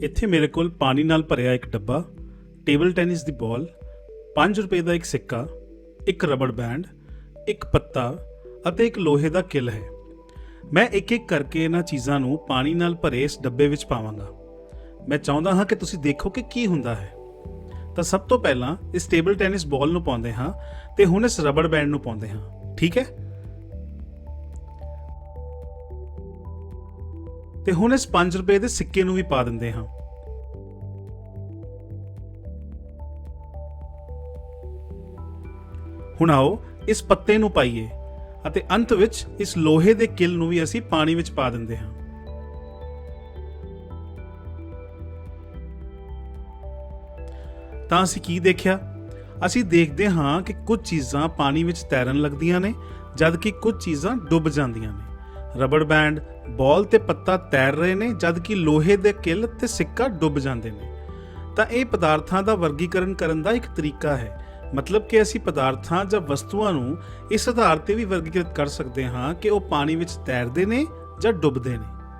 ਇੱਥੇ ਮੇਰੇ ਕੋਲ ਪਾਣੀ ਨਾਲ ਭਰਿਆ ਇੱਕ ਡੱਬਾ, ਟੇਬਲ ਟੈਨਿਸ ਦੀ ਬਾਲ 5 ਰੁਪਏ ਦਾ ਇੱਕ ਸਿੱਕਾ, ਇੱਕ ਰਬੜ ਬੈਂਡ, ਇੱਕ ਪੱਤਾ ਅਤੇ ਇੱਕ ਲੋਹੇ ਦਾ ਕਿੱਲ ਹੈ। ਮੈਂ ਇੱਕ ਇੱਕ ਕਰਕੇ ਇਹਨਾਂ ਚੀਜ਼ਾਂ ਨੂੰ ਪਾਣੀ ਨਾਲ ਭਰੇ ਇਸ ਡੱਬੇ ਵਿੱਚ ਪਾਵਾਂਗਾ। ਮੈਂ ਚਾਹੁੰਦਾ ਹਾਂ ਕਿ ਤੁਸੀਂ ਦੇਖੋ ਕਿ ਕੀ ਹੁੰਦਾ ਹੈ। ਤਾਂ ਸਭ ਤੋਂ ਪਹਿਲਾਂ ਇਸ ਟੇਬਲ ਟੈਨਿਸ ਬਾਲ ਨੂੰ ਪਾਉਂਦੇ ਹਾਂ ਤੇ ਹੁਣ ਇਸ ਰਬੜ ਬੈਂਡ ਨੂੰ ਪਾਉਂਦੇ ਹਾਂ। ਠੀਕ ਹੈ? ਤੇ ਹੁਣ ਇਸ 5 ਰੁਪਏ ਦੇ ਸਿੱਕੇ ਨੂੰ ਵੀ ਪਾ ਦਿੰਦੇ ਹਾਂ। ਹੁਣ ਆਓ ਇਸ ਪੱਤੇ ਨੂੰ ਪਾਈਏ ਅਤੇ ਅੰਤ ਵਿੱਚ ਇਸ ਲੋਹੇ ਦੇ ਕਿੱਲ ਨੂੰ ਵੀ ਅਸੀਂ ਪਾਣੀ ਵਿੱਚ ਪਾ ਦਿੰਦੇ ਹਾਂ। ਤਾਂ ਅਸੀਂ ਕੀ ਦੇਖਿਆ? ਅਸੀਂ ਦੇਖਦੇ ਹਾਂ ਕਿ ਕੁਝ ਚੀਜ਼ਾਂ ਪਾਣੀ ਵਿੱਚ ਤੈਰਨ ਲੱਗਦੀਆਂ ਨੇ, ਜਦਕਿ ਕੁਝ ਚੀਜ਼ਾਂ ਡੁੱਬ ਜਾਂਦੀਆਂ ਨੇ। ਰਬੜ ਬੈਂਡ, ਬਾਲ ਤੇ ਪੱਤਾ ਤੈਰ ਰਹੇ ਨੇ, ਜਦਕਿ ਲੋਹੇ ਦੇ ਕਿੱਲ ਤੇ ਸਿੱਕਾ ਡੁੱਬ ਜਾਂਦੇ ਨੇ। ਤਾਂ ਇਹ ਪਦਾਰਥਾਂ ਦਾ ਵਰਗੀਕਰਨ ਕਰਨ ਦਾ ਇੱਕ ਤਰੀਕਾ ਹੈ। ਮਤਲਬ ਕਿ ਅਸੀਂ ਪਦਾਰਥਾਂ ਜਾਂ ਵਸਤੂਆਂ ਨੂੰ ਇਸ ਆਧਾਰ ਤੇ ਵੀ ਵਰਗੀਕ੍ਰਿਤ ਕਰ ਸਕਦੇ ਹਾਂ ਕਿ ਉਹ ਪਾਣੀ ਵਿੱਚ ਤੈਰਦੇ ਨੇ ਜਾਂ ਡੁੱਬਦੇ ਨੇ।